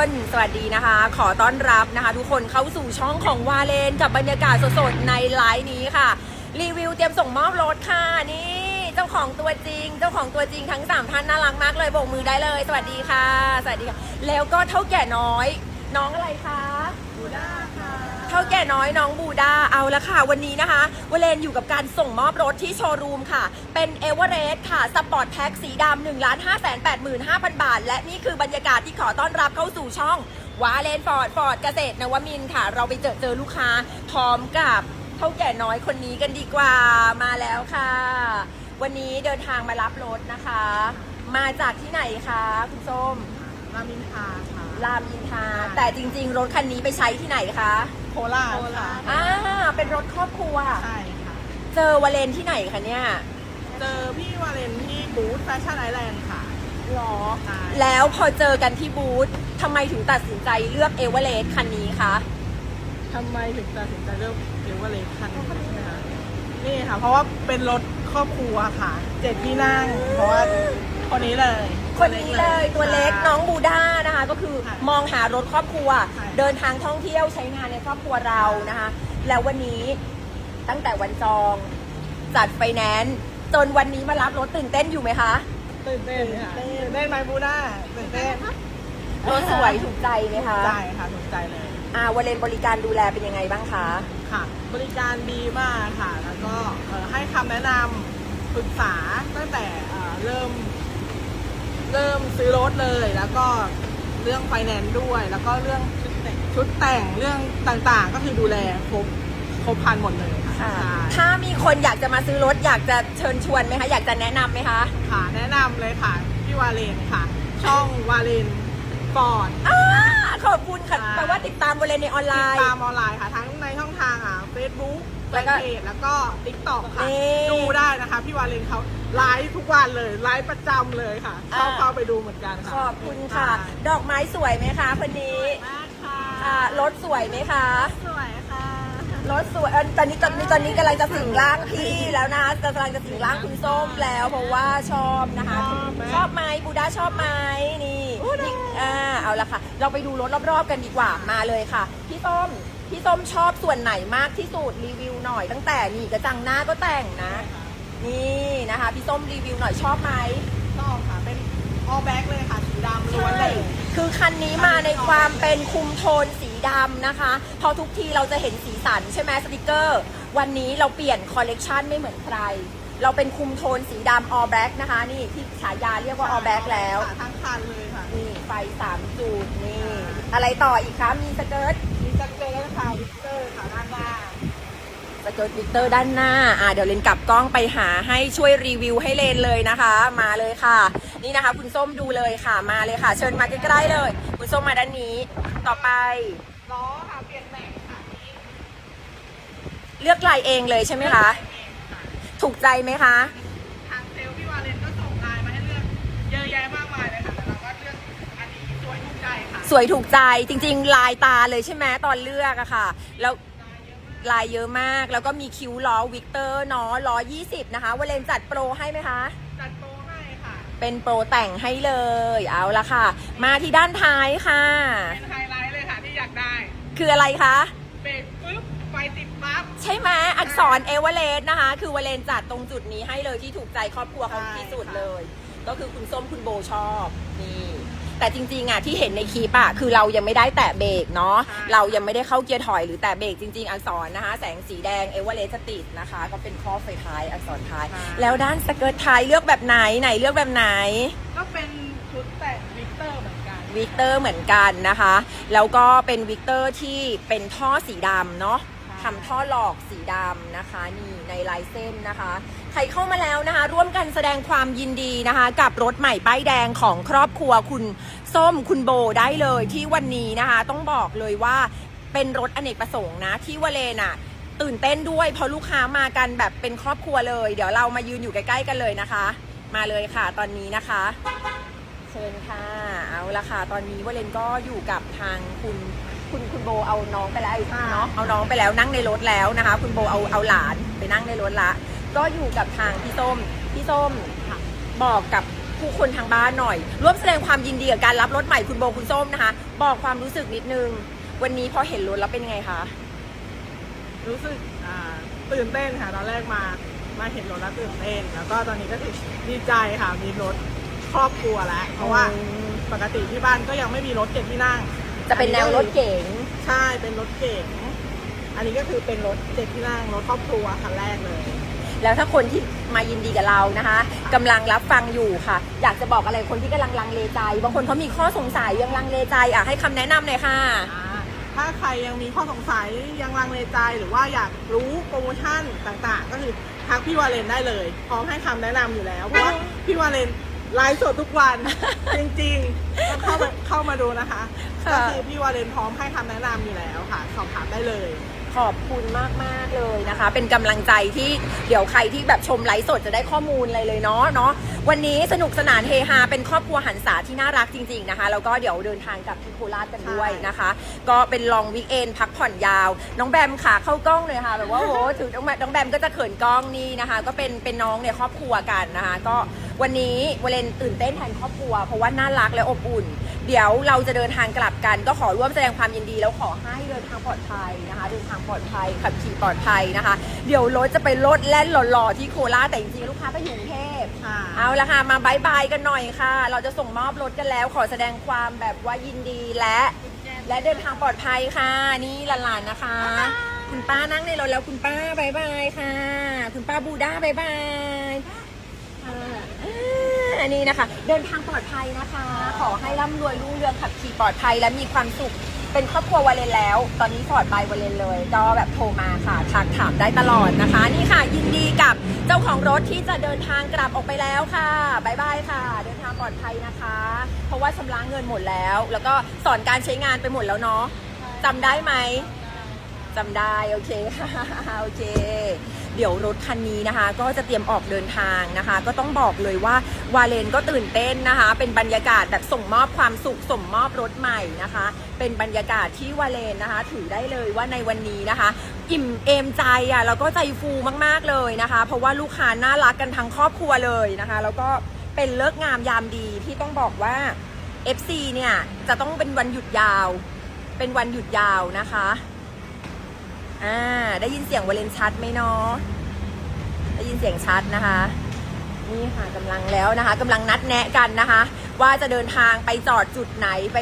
สวัสดีนะคะ ขอต้อนรับนะคะ ทุกคนเข้าสู่ช่องของวาเลนกับบรรยากาศสดๆในไลฟ์นี้ค่ะ รีวิวเตรียมส่งมอบรถค่ะนี่เจ้าของตัวจริง เจ้าของตัวจริงทั้ง 3 ท่านน่ารักมากเลยโบกมือได้เลย สวัสดีค่ะ สวัสดีค่ะ แล้วก็เท่าแก่น้อย น้องอะไรคะบูด้าค่ะ เท่าแก่น้อยน้องบูด้าเอาละค่ะ วันนี้นะคะวาเลนอยู่กับการส่งมอบรถที่โชว์รูมค่ะ เป็นเอเวอเรสต์ค่ะ สปอร์ตแท็กสีดำ1 5 8 5 0 0 0บาท และนี่คือบรรยากาศที่ขอต้อนรับเข้าสู่ช่องวาเลนฟอร์ดฟอร์ดเกษตรนวมินทร์ค่ะ เราไปเจอเจอลูกค้าพร้อมกับเท่าแก่น้อยคนนี้กันดีกว่ามาแล้วค่ะ วันนี้เดินทางมารับรถนะคะ มาจากที่ไหนคะคุณส้ม รามินทราค่ะ รามอินทราแต่จริง ๆ รถคันนี้ไปใช้ที่ไหนคะ โคราชค่ะอ่าเป็นรถครอบครัว ใช่ค่ะ เจอวาเลนที่ไหนคะเนี่ย เจอพี่วาเลนที่บูธแฟชั่นไอแลนด์ค่ะหรอใช่แล้วพอเจอกันที่บูธทำไมถึงตัดสินใจเลือกเอเวอเรสต์คันนี้คะทำไมถึงตัดสินใจเลือกเอเวอเรสต์คันนี้ใช่ไหมคะนี่ค่ะ เพราะว่าเป็นรถครอบครัวค่ะ เจ็ดที่นั่ง เพราะว่า คนนี้เลย คนนี้เลยตัวเล็กค่ะน้องบูด้านะคะ ก็คือค่ะมองหารถครอบครัว ค่ะเดินทางท่องเที่ยวใช้งานในครอบครัวเรานะคะ แล้ววันนี้ตั้งแต่วันจอง จัดไฟแนนซ์จนวันนี้มารับรถตื่นเต้นอยู่ไหมคะ ตื่นเต้นค่ะตื่นเต้นไหมบูด้าตื่นเต้นรถสวยถูกใจไหมคะใช่ค่ะถูกใจเลย อ่าวาเลนบริการดูแลเป็นยังไงบ้างคะ ค่ะ บริการดีมากค่ะ แล้วก็เอ่อให้คำแนะนำปรึกษาตั้งแต่เอ่อเริ่ม เริ่มซื้อรถเลย แล้วก็เรื่องไฟแนนซ์ด้วย แล้วก็เรื่องชุดแต่งเรื่องต่างๆ ก็คือดูแลครบครบครันหมดเลยค่ะค่ะใช่ถ้ามีคนอยากจะมาซื้อรถอยากจะเชิญชวนไหมคะ อยากจะแนะนำไหมคะ ค่ะแนะนำเลยค่ะ พี่วาเลนค่ะ ช่องวาเลนฟอร์ดอ่าขอบคุณค่ะค่ะ แปลว่าติดตามวาเลนในออนไลติดน์ ตามออนไลน์ค่ะ ทั้งในช่องทางอะ Facebook แล้แฟวนก็เพจแล้วก็ติ๊กต็อกค่ะ นี่ ดูได้นะคะ พี่วาเลนเขา ไลฟ์ทุกวันเลยไลฟ์ประจำเลยค่ะเข้าอ่า เข้าไปดูเหมือนกันค่ะขอบคุณค่ะ ดอกไม้สวยไหมคะคนนี้มากค่ะ อ่ารถสวยไหมคะ สวยค่ะ รถสวยเอ่อตอนนี้ตอนนี้ตอนนี้กำลังจะสิงร่างพี่แล้วนะกำลังจะสิงร่างคุณส้มแล้วเพราะว่าชอบนะคะ ชอบไหมชอบไหมบูด้าชอบไหมนี่นี่อ่าเอาละค่ะ เราไปดูรถรอบๆกันดีกว่ามาเลยค่ะ พี่ส้มพี่ส้มชอบส่วนไหนมากที่สุดรีวิวหน่อย ตั้งแต่นี่กระจังหน้าก็แต่งนะ นี่นะคะ พี่ส้มรีวิวหน่อยชอบไหมชอบค่ะ เป็นออแบ็กเลยค่ะสีดำล้วนเลย คือคันนี้มาในความเป็นคุมโทนสีดำนะคะเพอทุกทีเราจะเห็นสีสันใช่ไหมสติกเกอร์ วันนี้เราเปลี่ยนคอลเลกชันไม่เหมือนใคร เราเป็นคุมโทนสีดำ all black นะคะ นี่ที่ฉายาเรียกว่า all black แล้วค่ะทั้งคันเลยค่ะ นี่ไฟสามจุดนี่ อะไรต่ออีกคะ มีสเกิร์ต มีสเกอร์ค่ะวิกเตอร์ค่ะด้านหน้าสเกิร์ ตวิกเตอร์ด้านหน้าอ่าเดี๋ยวเลนกลับกล้องไปหาให้ช่วยรีวิวให้เลนเลยนะคะ มาเลยค่ะ นี่นะคะ คุณส้มดูเลยค่ะมาเลยค่ะ เชิญมาใกล้ๆเลย คุณส้มมาด้านนี้ ต่อไปล้อค่ะเปลี่ยนแม็กค่ะนี่เลือกลายเองเลยใช่ไหมคะถูกใจไหมคะทางเซลล์พี่วาเลนก็ส่งไลน์มาให้เลือกเยอะแยะมากมายเลยค่ะแต่เราก็เลือกอันนี้สวยถูกใจค่ะสวยถูกใจจริง ๆ ลายตาเลยใช่ไหมตอนเลือกอะค่ะ แล้ว ลายเยอะมาก แล้วก็มีคิ้วล้อวิกเตอร์เนาะล้อ 20 นะคะวาเลนจัดโปรให้ไหมคะ จัดโปรให้ค่ะ เป็นโปรแต่งให้เลย เอาละค่ะ มาที่ด้านท้ายค่ะ เป็นไฮไลท์เลยค่ะที่อยากได้ คืออะไรคะเบรกปุ๊บไฟติดปั๊บ ใช่ไหมอักษรเอเวอเรสต์นะคะ คือวาเลนจัดตรงจุดนี้ให้เลยที่ถูกใจครอบครัวเขาใช่ที่สุดค่ะเลย ก็คือคุณส้มคุณโบชอบนี่ แต่จริงๆอะที่เห็นในคลิปอะคือเรายังไม่ได้แตะเบรกเนาะเรายังไม่ได้เข้าเกียร์ถอยหรือแตะเบรกจริง ๆ อักษรนะคะ แสงสีแดงเอเวอเรสต์ติดนะคะ ก็เป็นข้อไฟท้ายอักษรท้าย แล้วด้านสเกิร์ตท้ายเลือกแบบไหนไหนเลือกแบบไหน ก็เป็นชุดแต่งวิกเตอร์เหมือนกันวิกเตอร์เหมือนกันนะคะ แล้วก็เป็นวิกเตอร์ที่เป็นท่อสีดำเนาะค่ะทำท่อหลอกสีดำนะคะ นี่ในลายเส้นนะคะ ใครเข้ามาแล้วนะคะ ร่วมกันแสดงความยินดีนะคะ กับรถใหม่ป้ายแดงของครอบครัวคุณส้มคุณโบได้เลยที่วันนี้นะคะ ต้องบอกเลยว่าเป็นรถอเนกประสงค์นะ ที่วเลนอะตื่นเต้นด้วยเพราะลูกค้ามากันแบบเป็นครอบครัวเลย เดี๋ยวเรามายืนอยู่ใกล้ๆกันเลยนะคะ มาเลยค่ะตอนนี้นะคะ เชิญค่ะเอาละค่ะตอนนี้วเลนก็อยู่กับทางคุณคุณคุณโบเอาน้องไปแล้วเนาะเอาน้องไปแล้วนั่งในรถแล้วนะคะ คุณโบเอาเอาหลานไปนั่งในรถละ ก็อยู่กับทางพี่ส้มพี่ส้มบอกกับผู้คนทางบ้านหน่อย ร่วมแสดงความยินดีกับการรับรถใหม่คุณโบคุณส้มนะคะ บอกความรู้สึกนิดนึง วันนี้พอเห็นรถแล้วเป็นไงคะรู้สึกอ่าตื่นเต้นค่ะตอนแรกมามาเห็นรถแล้วตื่นเต้น แล้วก็ตอนนี้ก็คือดีใจค่ะมีรถครอบครัวแล้วเพราะว่าปกติที่บ้านก็ยังไม่มีรถเจ็ดที่นั่ง จะเป็นแนวรถเก๋งใช่เป็นรถเก๋งอันนี้ก็คือเป็นรถเจ็ดที่นั่งรถครอบครัวคันแรกเลย แล้วถ้าคนที่มายินดีกับเรานะคะกำลังรับฟังอยู่ค่ะ อยากจะบอกอะไรคนที่กำลังลังเลใจ บางคนเขามีข้อสงสัยยังลังเลใจอะให้คำแนะนำหน่อยค่ะอ่าถ้าใครยังมีข้อสงสัยยังลังเลใจหรือว่าอยากรู้โปรโมชั่นต่างๆ ก็คือทักพี่วาเลนได้เลยพร้อมให้คำแนะนำอยู่แล้วเพราะว่าพี่วาเลนไลฟ์สดทุกวัน จริงๆต้องเข้าไปเข้ามาดูนะคะค่ะก็คือพี่วาเลนพร้อมให้คำแนะนำอยู่แล้วค่ะ สอบถามได้เลย ขอบคุณมากมากเลยนะคะ เป็นกำลังใจที่เดี๋ยวใครที่แบบชมไลฟ์สดจะได้ข้อมูลอะไรเลยเนาะเนาะวันนี้สนุกสนานเฮฮาเป็นครอบครัวหันษาที่น่ารักจริง ๆนะคะ แล้วก็เดี๋ยวเดินทางกับที่โคราชกันด้วยนะคะ ก็เป็นลองวิกเอนพักผ่อนยาว น้องแบมค่ะเข้ากล้องเลยค่ะแบบว่าโอ้โหถือน้องแบมน้องแบมก็จะเขินกล้องนี่นะคะ ก็เป็นเป็นน้องในครอบครัวกันนะคะ ก็วันนี้วาเลนตื่นเต้นแทนครอบครัว เพราะว่าน่ารักและอบอุ่น เดี๋ยวเราจะเดินทางกลับกัน ก็ขอร่วมแสดงความยินดี แล้วขอให้เดินทางปลอดภัยนะคะ เดินทางปลอดภัยขับขี่ปลอดภัยนะคะ เดี๋ยวรถจะไปรถแล่นหล่อๆที่โคราชแต่จริงๆลูกค้าก็อยู่กรุงเทพค่ะเอาละค่ะมาบายบายกันหน่อยค่ะ เราจะส่งมอบรถกันแล้ว ขอแสดงความแบบว่ายินดีและ และเดินทางปลอดภัยค่ะ นี่หลานๆนะคะ คุณป้านั่งในรถแล้วคุณป้าบายบายค่ะ คุณป้าบูด้าบายบายค่ะอ่า อันนี้นะคะ เดินทางปลอดภัยนะคะ ขอให้ร่ำรวยรุ่งเรืองขับขี่ปลอดภัยและมีความสุขเป็นครอบครัววาเลนแล้ว ตอนนี้ฟอร์ดไปวาเลนเลย ก็แบบโทรมาค่ะทักถามได้ตลอดนะคะ นี่ค่ะ ยินดีกับเจ้าของรถที่จะเดินทางกลับออกไปแล้วค่ะบายบายค่ะ เดินทางปลอดภัยนะคะ เพราะว่าชำระเงินหมดแล้ว แล้วก็สอนการใช้งานไปหมดแล้วเนาะจำได้ไหมจำได้ โอเคโอเค เดี๋ยวรถคันนี้นะคะ ก็จะเตรียมออกเดินทางนะคะ ก็ต้องบอกเลยว่าวาเลนก็ตื่นเต้นนะคะ เป็นบรรยากาศแบบส่งมอบความสุขส่งมอบรถใหม่นะคะ เป็นบรรยากาศที่วาเลนนะคะ ถือได้เลยว่าในวันนี้นะคะ อิ่มเอมใจอะแล้วก็ใจฟูมากๆเลยนะคะ เพราะว่าลูกค้าน่ารักกันทั้งครอบครัวเลยนะคะ แล้วก็เป็นเลิกงามยามดีที่ต้องบอกว่า FC เนี่ยจะต้องเป็นวันหยุดยาว เป็นวันหยุดยาวนะคะ อ่า ได้ยินเสียงวาเลนชัดไหมเนาะได้ยินเสียงชัดนะคะ นี่ค่ะกำลังแล้วนะคะกำลังนัดแนะกันนะคะ ว่าจะเดินทางไปจอดจุดไหนไป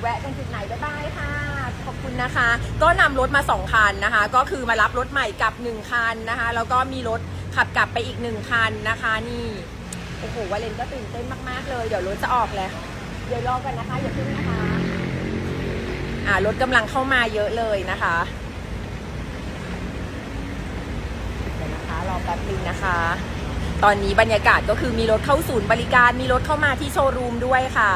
แวะกันจุดไหนบ๊ายบายค่ะ ขอบคุณนะคะ ก็นำรถมาสองคันนะคะ ก็คือมารับรถใหม่กับหนึ่งคันนะคะ แล้วก็มีรถขับกลับไปอีกหนึ่งคันนะคะนี่โอ้โหวาเลนก็ตื่นเต้นมากๆเลย เดี๋ยวรถจะออกแล้วเดี๋ยวรอกันนะคะอย่าเพิ่งนะคะ อ่ารถกำลังเข้ามาเยอะเลยนะคะ เดี๋ยวนะคะร อแป๊บนึงนะคะ ตอนนี้บรรยากาศก็คือมีรถเข้าศูนย์บริการ มีรถเข้ามาที่โชว์รูมด้วยค่ะ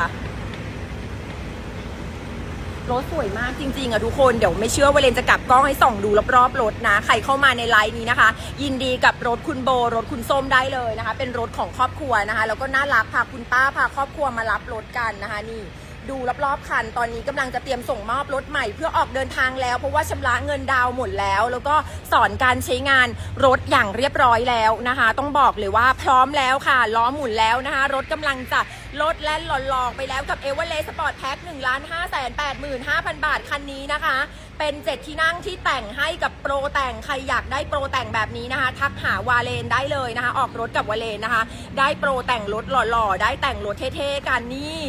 รถสวยมากจริง ๆอะทุกคน เดี๋ยวไม่เชื่อว่าเลนจะกลับกล้องให้ส่องดูรอบๆรถนะ ใครเข้ามาในไลน์นี้นะคะ ยินดีกับรถคุณโบ รถคุณส้มได้เลยนะคะ เป็นรถของครอบครัวนะคะ แล้วก็น่ารักพาคุณป้าพาครอบครัวมารับรถกันนะคะนี่ ดูรอบๆคัน ตอนนี้กำลังจะเตรียมส่งมอบรถใหม่เพื่อออกเดินทางแล้ว เพราะว่าชำระเงินดาวน์หมดแล้ว แล้วก็สอนการใช้งานรถอย่างเรียบร้อยแล้วนะคะ ต้องบอกเลยว่าพร้อมแล้วค่ะล้อหมุนแล้วนะคะ รถกำลังจะ ลดแล่นหลอกไปแล้วกับเอเวอเรสต์สปอร์ตแพ็ค1ล้าน5 8 5 0 0 0บาทคันนี้นะคะ เป็นเจ็ดที่นั่งที่แต่งให้กับโปรแต่งใครอยากได้โปรแต่งแบบนี้นะคะ ทักหาวาเลนได้เลยนะคะ ออกรถกับวาเลนนะคะ ได้โปรแต่งรถหล่อๆ ได้แต่งรถเท่ๆกันนี่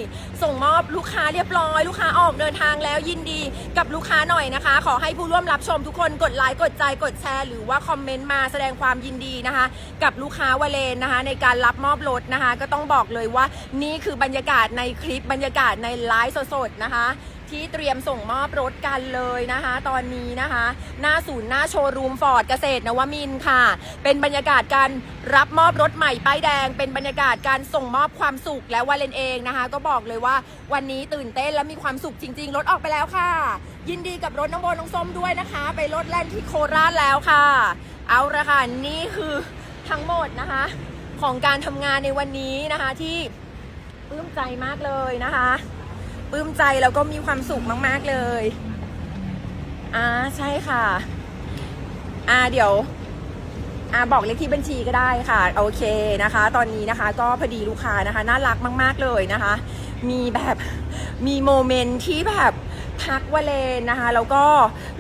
ส่งมอบลูกค้าเรียบร้อย ลูกค้าออกเดินทางแล้วยินดีกับลูกค้าหน่อยนะคะ ขอให้ผู้ร่วมรับชมทุกคนกดไลค์กดใจกดแชร์หรือว่าคอมเมนต์มาแสดงความยินดีนะคะ กับลูกค้าวาเลนนะคะ ในการรับมอบรถนะคะ ก็ต้องบอกเลยว่านี่คือบรรยากาศในคลิปบรรยากาศในไลฟ์สดๆนะคะ ที่เตรียมส่งมอบรถกันเลยนะคะ ตอนนี้นะคะ หน้าศูนย์หน้าโชว์รูมฟอร์ดเกษตรนวมินทร์ค่ะ เป็นบรรยากาศการรับมอบรถใหม่ป้ายแดง เป็นบรรยากาศการส่งมอบความสุขและวาเลนเองนะคะ ก็บอกเลยว่าวันนี้ตื่นเต้นและมีความสุขจริง ๆ รถออกไปแล้วค่ะ ยินดีกับรถน้องโบน้องส้มด้วยนะคะ ไปรถแล่นที่โคราชแล้วค่ะ เอาละค่ะนี่คือทั้งหมดนะคะ ของการทำงานในวันนี้นะคะที่ ปลื้มใจมากเลยนะคะปลื้มใจแล้วก็มีความสุขมากๆเลยอ่าใช่ค่ะอ่าเดี๋ยวอ่าบอกเลขที่บัญชีก็ได้ค่ะ โอเคนะคะ ตอนนี้นะคะก็พอดีลูกค้านะคะ น่ารักมาก ๆเลยนะคะ มีแบบมีโมเมนต์ที่แบบ ทักวาเลนนะคะ แล้วก็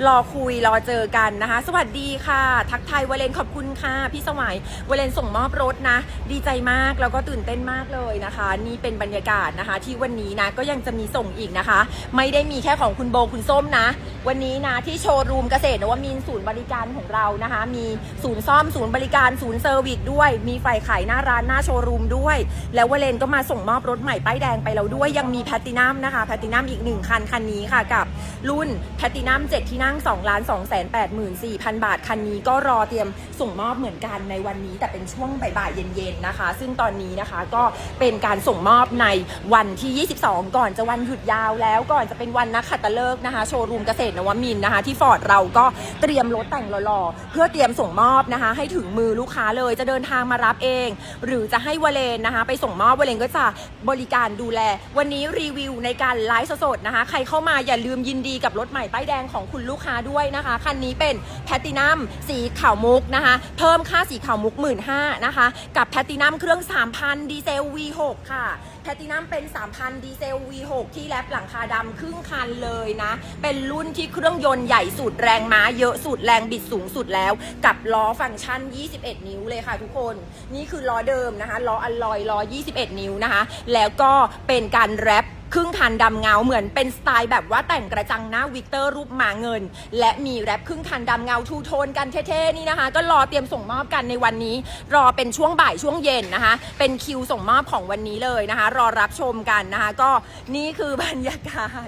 รอคุยรอเจอกันนะคะ สวัสดีค่ะ ทักทายวาเลนขอบคุณค่ะ พี่สมัยวาเลนส่งมอบรถนะ ดีใจมากแล้วก็ตื่นเต้นมากเลยนะคะ นี่เป็นบรรยากาศนะคะ ที่วันนี้นะก็ยังจะมีส่งอีกนะคะ ไม่ได้มีแค่ของคุณโบคุณส้มนะ วันนี้นะที่โชว์รูมเกษตรนวมินทร์ศูนย์บริการของเรานะคะ มีศูนย์ซ่อมศูนย์บริการศูนย์เซอร์วิสด้วย มีฝ่ายขายหน้าร้านหน้าโชว์รูมด้วย แล้ววาเลนก็มาส่งมอบรถใหม่ป้ายแดงไปแล้วด้วยยังมีแพตตินัมนะคะแพตตินัมอีกหนึ่งคันคันนี้ค่ะกับรุ่นแพตตินัม7ที่นั่ง2ล้าน2 8 4 0 0 0 บาท คันนี้ก็รอเตรียมส่งมอบเหมือนกันในวันนี้ แต่เป็นช่วงบ่ายๆเย็นๆนะคะ ซึ่งตอนนี้นะคะก็เป็นการส่งมอบในวันที่ 22 ก่อนจะวันหยุดยาวแล้วก่อนจะเป็นวันนักขัตฤกษ์นะคะ โชว์รูมเกษตรนวมินทร์นะคะ ที่ฟอร์ดเราก็เตรียมรถแต่งหล่อๆเพื่อเตรียมส่งมอบนะคะ ให้ถึงมือลูกค้าเลยจะเดินทางมารับเอง หรือจะให้วาเลนนะคะ ไปส่งมอบวาเลนก็จะบริการดูแล วันนี้รีวิวในการไลฟ์สดๆนะคะ ใครเข้ามาอย่าลืมยินดีกับรถใหม่ป้ายแดงของคุณลูกค้าด้วยนะคะ คันนี้เป็นแพตตินัมสีขาวมุกนะคะ เพิ่มค่าสีขาวมุก1 5ื่นห้านะคะ กับแพตตินัมเครื่อง 3,000 ดีเซล V6 ค่ะแพตตินัมเป็น 3,000 ดีเซล V6 ที่แลบหลังคาดำครึ่งคันเลยนะ เป็นรุ่นที่เครื่องยนต์ใหญ่สุดแรงม้าเยอะสุดแรงบิดสูงสุดแล้ว กับล้อฟังก์ชัน 21 นิ้วเลยค่ะทุกคน นี่คือล้อเดิมนะคะ ล้ออัลลอยล้อ 21 นิ้วนะคะ แล้วก็เป็นการแรป ครึ่งคันดำเงาเหมือนเป็นสไตล์แบบว่าแต่งกระจังหน้าวิกเตอร์รูปหมาเงิน และมีแรปครึ่งคันดำเงาทูโทนกันเท่ๆนี่นะคะ ก็รอเตรียมส่งมอบกันในวันนี้ รอเป็นช่วงบ่ายช่วงเย็นนะคะ เป็นคิวส่งมอบของวันนี้เลยนะคะ รอรับชมกันนะคะ ก็นี่คือบรรยากาศ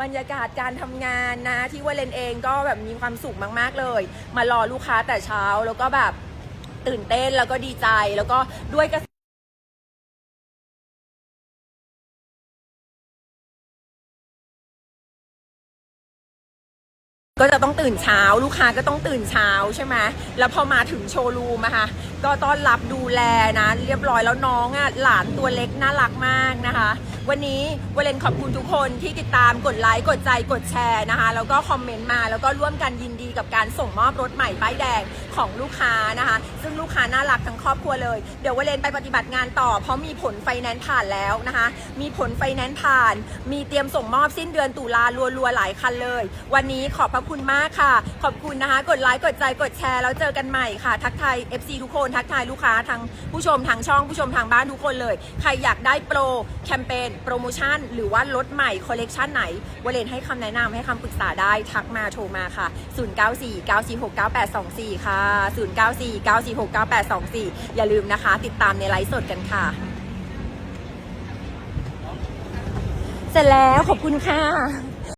บรรยากาศการทำงานนะที่วาเลนเองก็แบบมีความสุขมาก ๆ เลย มารอลูกค้าแต่เช้าแล้วก็แบบตื่นเต้นแล้วก็ดีใจแล้วก็ด้วยกระ ก็จะต้องตื่นเช้า ลูกค้าก็ต้องตื่นเช้าใช่ไหมแล้วพอมาถึงโชว์รูมอะค่ะก็ต้อนรับดูแลนะ เรียบร้อยแล้วน้องอะหลานตัวเล็กน่ารักมากนะคะ วันนี้วเลนขอบคุณทุกคนที่ติดตามกดไลค์กดใจกดแชร์นะคะ แล้วก็คอมเมนต์มา แล้วก็ร่วมกันยินดีกับการส่งมอบรถใหม่ป้ายแดงของลูกค้านะคะ ซึ่งลูกค้าน่ารักทั้งครอบครัวเลย เดี๋ยววเลนไปปฏิบัติงานต่อ เพราะมีผลไฟแนนซ์ผ่านแล้วนะคะ มีผลไฟแนนซ์ผ่าน มีเตรียมส่งมอบสิ้นเดือนตุลารัวๆหลายคันเลย วันนี้ขอบพระคุณมากค่ะ ขอบคุณนะคะ กดไลค์กดใจกดแชร์แล้วเจอกันใหม่ค่ะ ทักทาย FC ทุกคนทักทายลูกค้าทางผู้ชมทางช่องผู้ชมทางบ้านทุกคนเลย ใครอยากได้โปรแคมเปญโปรโมชั่น หรือว่ารถใหม่คอลเลกชันไหนวเลนให้คำแนะนำให้คำปรึกษาได้ทักมาโทรมาค่ะ 094 946 9824 ค่ะ 094 946 9824 อย่าลืมนะคะ ติดตามในไลฟ์สดกันค่ะ เสร็จแล้วขอบคุณค่ะ